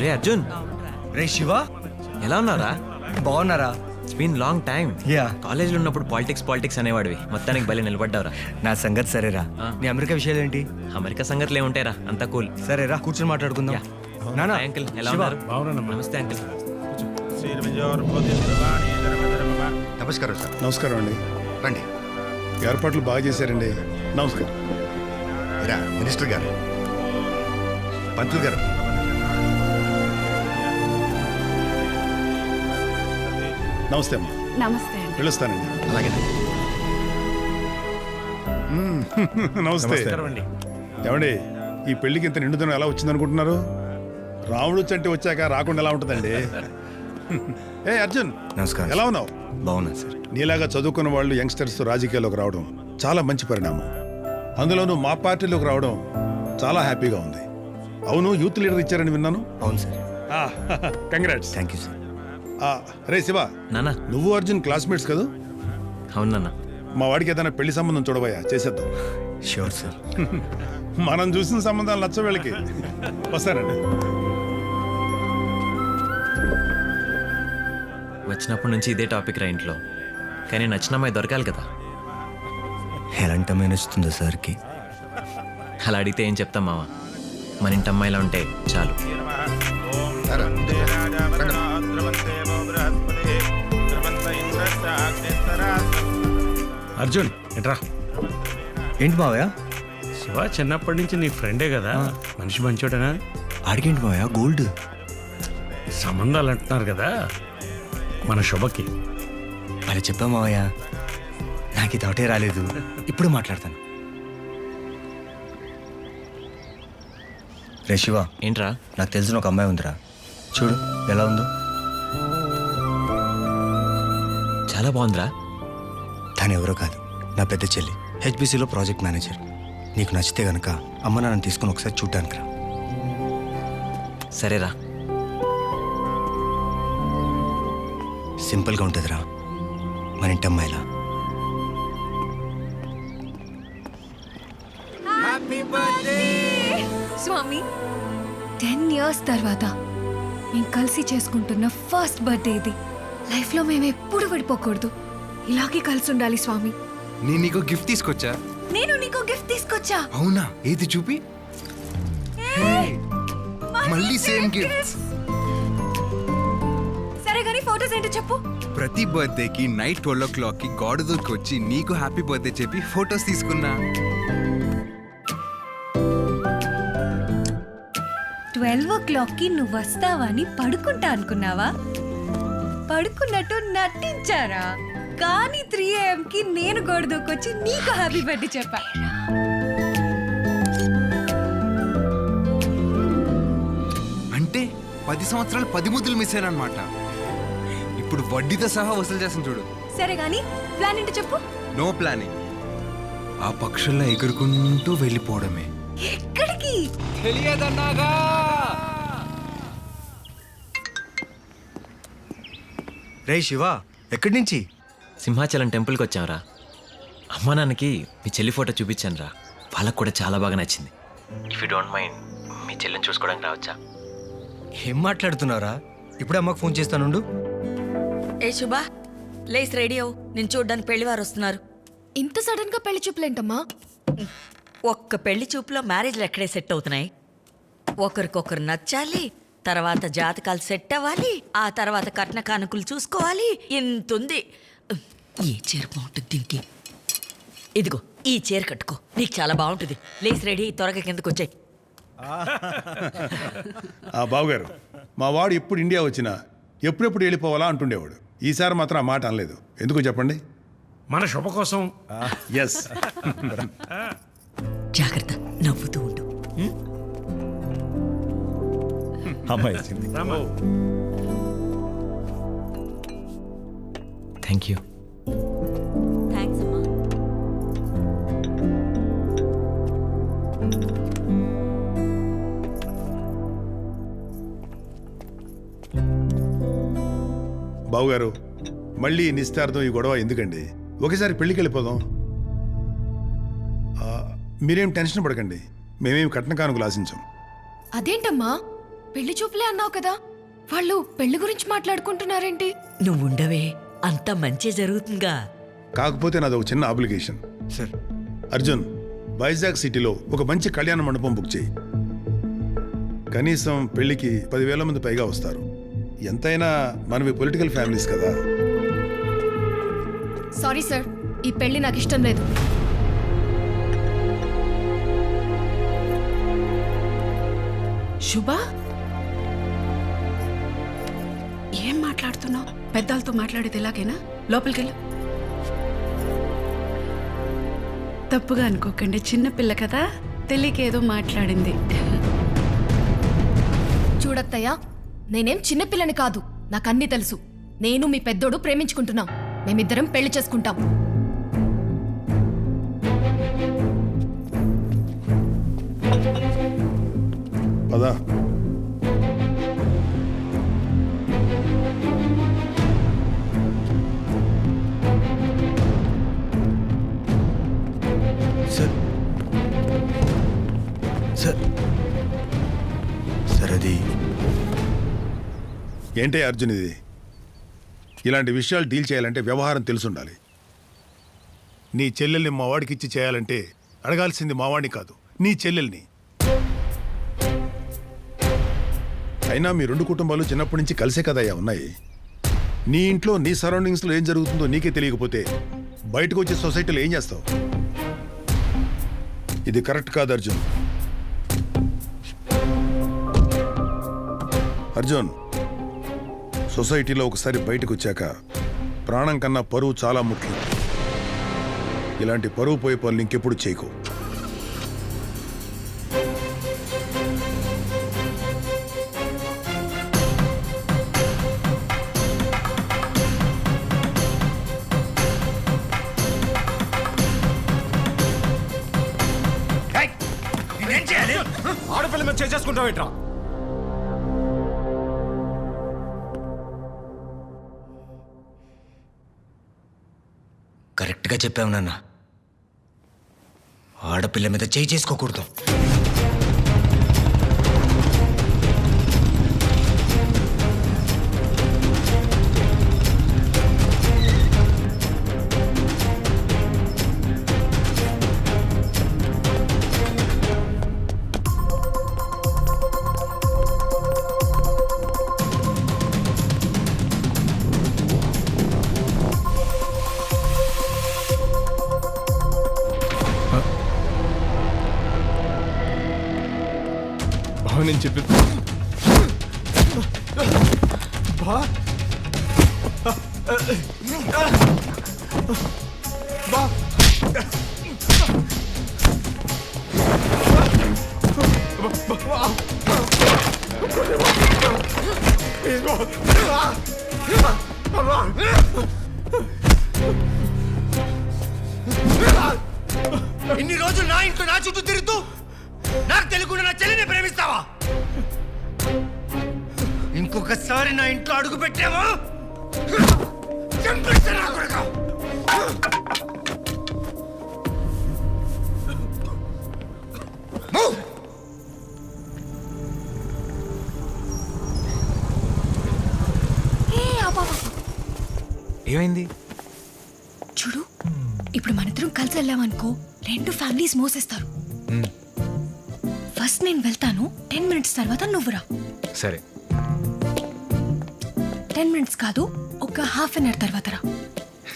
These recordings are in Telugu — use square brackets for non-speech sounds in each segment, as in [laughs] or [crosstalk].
రే అర్జున్. రే శివ. ఎలా ఉన్నారా బాగున్నారా? It's been long time yeah కాలేజ్లో ఉన్నప్పుడు పాలిటిక్స్ పాలిటిక్స్ అనేవాడివి. మొత్తానికి బలి నిలబడ్డావురా. నా సంగతి సరేరా. నీ అమెరికా విషయాలు ఏంటి? అమెరికా సంగతులు ఏముంటాయిరా? అంతా కూల్. సరేరా కూర్చొని మాట్లాడుకుందాం. నానా అంకిల్ ఎలా. ఉన్నారు? నమస్తే అంకిల్. నమస్కారం సార్. నమస్కారం అండి. రండి. ఏర్పాట్లు బాగా చేశారండి. నమస్కారం. రా మినిస్టర్ గారు. పంతులు గారు. నమస్తే అమ్మా. నమస్తే అండి. పిలుస్తానండి అలాగే. నమస్తే. ఏమండి ఈ పెళ్ళికి ఇంత నిండుదనం ఎలా వచ్చిందనుకుంటున్నారు? రాముడు చంటి వచ్చాక రాకుండా ఎలా ఉంటుందండి? ఏ అర్జున్ నమస్కారం ఎలా ఉన్నావు? బాగున్నా సార్. నీలాగా చదువుకున్న వాళ్ళు యంగ్స్టర్స్ రాజకీయాల్లోకి రావడం చాలా మంచి పరిణామం. అందులోనూ మా పార్టీలోకి రావడం చాలా హ్యాపీగా ఉంది. అవును యూత్ లీడర్ ఇచ్చారని విన్నాను. అవును sir. [laughs] Congrats. Thank you sir. రే శివ నానా నువ్వు అర్జున్ క్లాస్మేట్స్ కదా? అవును నాన్న. మా వాడికి ఏదైనా పెళ్ళి సంబంధం చూడబోయా? చేసేద్దాం. షూర్ సార్ [laughs] మనం చూసిన సంబంధాలు నచ్చ వీళ్ళకి. వస్తానండి. వచ్చినప్పటి నుంచి ఇదే టాపిక్ రా ఇంట్లో. కానీ నచ్చిన అమ్మాయి దొరకాలి కదా. ఎలాంటి అమ్మాయి నచ్చుతుందో సార్కి? అలా అడిగితే ఏం చెప్తాం మావా? మన ఇంటి అమ్మాయిలా ఉంటే చాలు. అర్జున్ ఎట్రా? ఏంటి మావయ్య? శివ చిన్నప్పటి నుంచి నీ ఫ్రెండే కదా. మనిషి మంచోడనా? ఆడికేంటి మావయ్య? గోల్డ్. సంబంధాలు అంటున్నారు కదా. మన శుభకి. మరి చెప్పా మావయ్య. నాకు ఈ తోటే రాలేదు. ఇప్పుడు మాట్లాడతాను. రే శివ ఏంట్రా? నాకు తెలిసిన ఒక అమ్మాయి ఉందిరా. చూడు ఎలా ఉందో. చాలా బాగుందిరా. తను ఎవరో కాదు నా పెద్ద చెల్లి. హెచ్బిసిలో ప్రాజెక్ట్ మేనేజర్. నీకు నచ్చితే గనక అమ్మ నాన్న తీసుకుని ఒకసారి చూడ్డానికి రా సరేరా. సింపుల్గా ఉంటుందిరా. మన ఇంటి అమ్మాయిలా. ఇయర్స్ తర్వాత మేము కలిసి చేసుకుంటున్న ఫస్ట్ బర్త్డే ఇది. లైఫ్లో మేము ఎప్పుడు విడిపోకూడదు. ఇలాగే కలిసి ఉండాలి స్వామి. నేను నీకు గిఫ్ట్ తీసుకొచ్చా? నేను నీకు గిఫ్ట్ తీసుకొచ్చా? అవునా? ఏది చూపి? మళ్ళీ సేమ్ గిఫ్ట్ సరే కానీ ఫోటోస్ ఏంటో చెప్పు. ప్రతి బర్త్డేకి నైట్ ట్వెల్వ్ ఓ క్లాక్కి గాడ్ వచ్చి నీకు హ్యాపీ బర్త్డే చెప్పి ఫొటోస్ తీసుకున్నా. ట్వెల్వ్ ఓ క్లాక్కి నువ్వు వస్తావని పడుకుంటా అనుకున్నావా? పడుకున్నట్టు నటించారా? కానీ త్రీ కి నేను గోడ దూకొచ్చి నీకు హ్యాపీ బర్త్డే చెప్పా. అంటే పది సంవత్సరాలు పది ముద్దులు మిస్ అయ్యానమాట ఇప్పుడు వడ్డీతో సహా వసూలు చేస్తాను చూడు. సరే కానీ ప్లాన్ ఏంటో చెప్పు. నో ప్లానింగ్ ఆ పక్షుల్లో ఎగురుకుంటూ వెళ్ళిపోవడమే. ఎక్కడికి? తెలియదన్నాగా. రే శివ ఎక్కడి నుంచి? సింహాచలం టెంపుల్కి వచ్చాంరా. అమ్మా నాన్నకి మీ చెల్లి ఫోటో చూపించాను రా వాళ్ళకు కూడా చాలా బాగా నచ్చింది. ఇఫ్ యూ డోంట్ మైండ్ మీ చెల్లిని చూసుకోవడానికి రావచ్చా? ఏం మాట్లాడుతున్నారా ఇప్పుడే అమ్మకు ఫోన్ చేస్తానుండు. ఏ శుభా లేస్ రెడీ అవు నేను చూడ్డానికి పెళ్ళివారు వస్తున్నారు. ఇంత సడన్గా పెళ్ళి చూపులేంటమ్మా? ఒక్క పెళ్ళి చూపులో మ్యారేజ్లు ఎక్కడే సెట్ అవుతున్నాయి? ఒకరికొకరు నచ్చాలి తర్వాత జాతకాలు సెట్ అవ్వాలి ఆ తర్వాత కట్న కానుకలు చూసుకోవాలి. ఇంతుంది. ఏ చీర బాగుంటుంది దీనికి. ఇదిగో ఈ చీర కట్టుకో. నీకు చాలా బాగుంటుంది. లేస్ రెడీ త్వరగా కిందకు వచ్చాయి. ఆ బావగారు మా వాడు ఎప్పుడు ఇండియా వచ్చినా ఎప్పుడెప్పుడు వెళ్ళిపోవాలా అంటుండేవాడు. ఈసారి మాత్రం ఆ మాట అనలేదు. ఎందుకు చెప్పండి? మన శుభ కోసం ఎస్ జాగ్రత్త నవ్వుతూ రామా. థ్యాంక్ యూ థ్యాంక్స్ అమ్మా. బావగారు మళ్ళీ ఈ నిశ్చార్థం ఈ గొడవ ఎందుకండి? ఒకసారి పెళ్ళికి వెళ్ళిపోదాం ఆ, మీరేం టెన్షన్ పడకండి. మేమేమి కట్న కానుకలు ఆశించాం. అదేంటమ్మా? పెళ్ళి చూపులే అన్నావు కదా? వాళ్ళు పెళ్ళి గురించి మాట్లాడుకుంటున్నారేంటి? నువ్వుండవే అంత మంచి జరుగుతుందిగా. కాకపోతే నాది ఒక చిన్న అప్లికేషన్. సార్. అర్జున్ వైజాగ్ సిటీలో ఒక మంచి కళ్యాణ మండపం బుక్ చేయి. కనీసం పెళ్ళికి పదివేల మంది పైగా వస్తారు. ఎంతైనా మనవి పొలిటికల్ ఫ్యామిలీస్ కదా. సారీ సార్ ఈ పెళ్ళి నాకు ఇష్టం లేదు. శుభ? మాట్లాడుతున్నావు? పెద్దలతో మాట్లాడేది ఎలాగైనా? లోపలికెళ్ళు. తప్పుగా అనుకోకండి. చిన్నపిల్ల కదా? తెలియకేదో మాట్లాడింది. చూడత్తయ్యా నేనేం చిన్నపిల్లని కాదు. నాకన్నీ తెలుసు. నేను మీ పెద్దోడు ప్రేమించుకుంటున్నాం. మేమిద్దరం పెళ్ళి చేసుకుంటాం. సార్ సార్ అది ఏంటే అర్జున్ ఇది? ఇలాంటి విషయాలు డీల్ చేయాలంటే వ్యవహారం తెలుసుండాలి. నీ చెల్లెల్ని మా వాడికి ఇచ్చి చేయాలంటే అడగాల్సింది మావాడిని కాదు నీ చెల్లెల్ని. అయినా మీ రెండు కుటుంబాలు చిన్నప్పటి నుంచి కలిసే కదయ్యా ఉన్నాయి. నీ ఇంట్లో నీ సరౌండింగ్స్లో ఏం జరుగుతుందో నీకే తెలియకపోతే బయటకు వచ్చే సొసైటీలో ఏం చేస్తావు? ఇది కరెక్ట్ కాదు అర్జున్. అర్జున్ సొసైటీలో ఒకసారి బయటకు వచ్చాక ప్రాణం కన్నా పరువు చాలా ముఖ్యం. ఇలాంటి పరువు పోయే పనులు ఇంకెప్పుడు చేయకు. ఆడపిల్ల మీద చేసుకుంటావేట్రా కరెక్ట్గా చెప్పావు నాన్న. ఆడపిల్ల మీద చేయి చేసుకోకూడదు. నేను చెప్పి బా. బా. ఇన్ని రోజులు నా ఇంట్లో నా చుట్టూ తిరుగుతూ ఇంకొకసారి నా ఇంట్లో అడుగు పెట్టావా? కొడుకా. ఆపు. ఏమైంది? చూడు ఇప్పుడు మనిద్దరం కలిసి వెళ్ళామనుకో రెండు ఫ్యామిలీస్ మోసేస్తారు. ఫస్ట్ నేను వెళ్తాను టెన్ మినిట్స్ తర్వాత నువ్వు రా. సరే. టెన్ మినిట్స్ కాదు ఒక హాఫ్ అన్ అవర్ తర్వాత రా.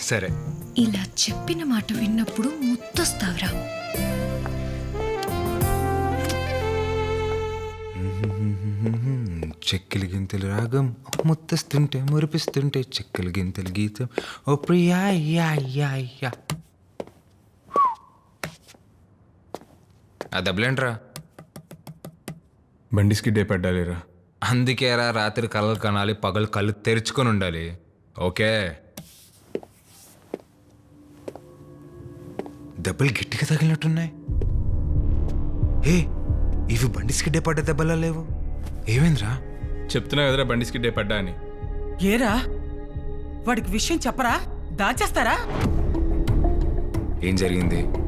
సరే. ఇలా చెప్పిన మాట విన్నప్పుడు ముత్తొస్తావురా చెక్కలు గింతలు రాగం ముత్తస్తుంటే మురిపిస్తుంటే చెక్కలు గింతలు గీతం. ఓ ప్రియా యా యా యా. ఆ దెబ్బలేంట్రా? బండిస్కి డే పెట్టాలిరా అందుకేరా రాత్రి కలలు కనాలి పగలు కళ్ళు తెరుచుకొని ఉండాలి. ఓకే? దెబ్బలు గట్టిగా తగిలినట్టున్నాయి. ఏ ఇవి బండిస్కి డే పడ్డ దెబ్బలా లేవు? ఏమైందిరా? చెప్తున్నా కదరా బండిస్కి డే పడ్డా అని. ఏరా? వాడికి విషయం చెప్పరా? దాచేస్తారా? ఏం జరిగింది?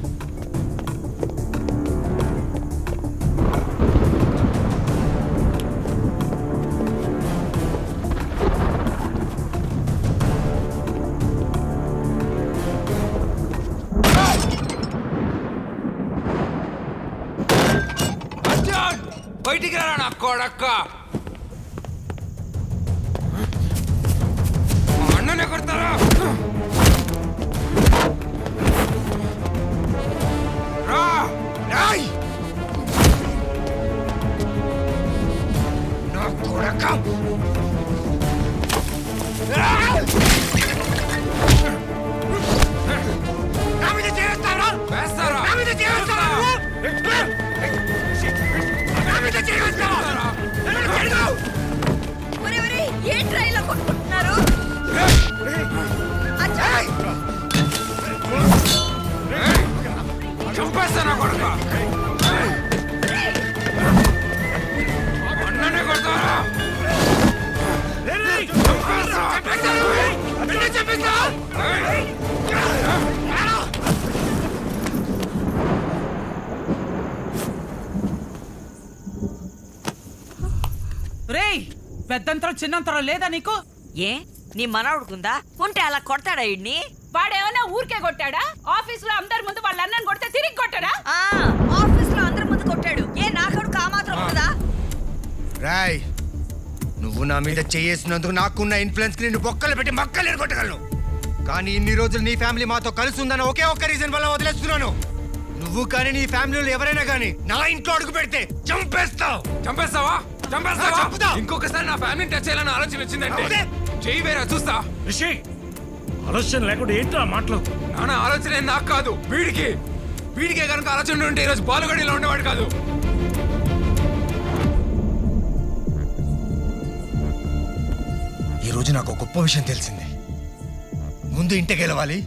కొడక్క. మా అన్ననే కొడతారా? రా. రాయ్. నా కొడక. పెద్దంతరం చిన్నంతరం లేదా నీకు? ఏ? నీ మనవడుకుందా? ఉంటే అలా కొడతాడా ఇడ్ని వాడేమన్నా ఊరికే కొట్టాడా? ఆఫీస్లో అందరి ముందు వాళ్ళ అన్నని కొడితే తిరిగి కొట్టాడా? ఆఫీస్లో అందరి ముందు కొట్టాడు. ఏ నా కొడుకు ఆ మాత్రం ఉంటుందా? రాయ్ నువ్వు నా మీద చేయేసినందుకు నాకున్న ఇన్ఫ్లుయెన్స్కి నిన్ను బొక్కలు పెట్టి మక్కలు ఎరగొట్టగలను. కానీ ఇన్ని రోజులు నీ ఫ్యామిలీ మాతో కలిసి ఉందన్న ఒకే ఒక్క రీజన్ వల్ల వదిలేస్తున్నాను. నువ్వు కానీ నీ ఫ్యామిలీలో ఎవరైనా కానీ నా ఇంట్లో అడుగు పెడితే చంపేస్తావు. చంపేస్తావా? చంపేస్తావా? ఆ, చంపుతా. ఇంకొకసారి నా ఫ్యామిలీని టచ్ చేయాలని ఆలోచన వచ్చిందంటే అవునే. చెయ్యి వేరా చూస్తా. రిషి ఆలోచన లేకుండా ఏంట్రా మాటలు? నాన్న ఆలోచన ఏం నాకు కాదు వీడికి. వీడికే కనుక ఆలోచన ఉంటే ఈరోజు బాలుగడిలో ఉండేవాడు కాదు. ఈ రోజు నాకు ఒక గొప్ప విషయం తెలిసింది. ముందు ఇంట గెలవాలి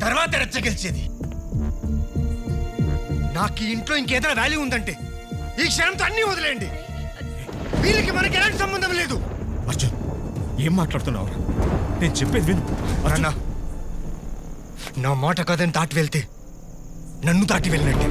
తర్వాత రెచ్చ గెలిచేది నాకు ఈ ఇంట్లో ఇంకేదైనా వాల్యూ ఉందంటే ఈ క్షణంతో అన్నీ వదిలేయండి. వీళ్ళకి మనకి ఎలాంటి సంబంధం లేదు. అర్జున్ ఏం మాట్లాడుతున్నావు? నేను చెప్పేది విను. నాన్న నా మాట కదని దాటి వెళ్తే నన్ను దాటి వెళ్ళినట్టే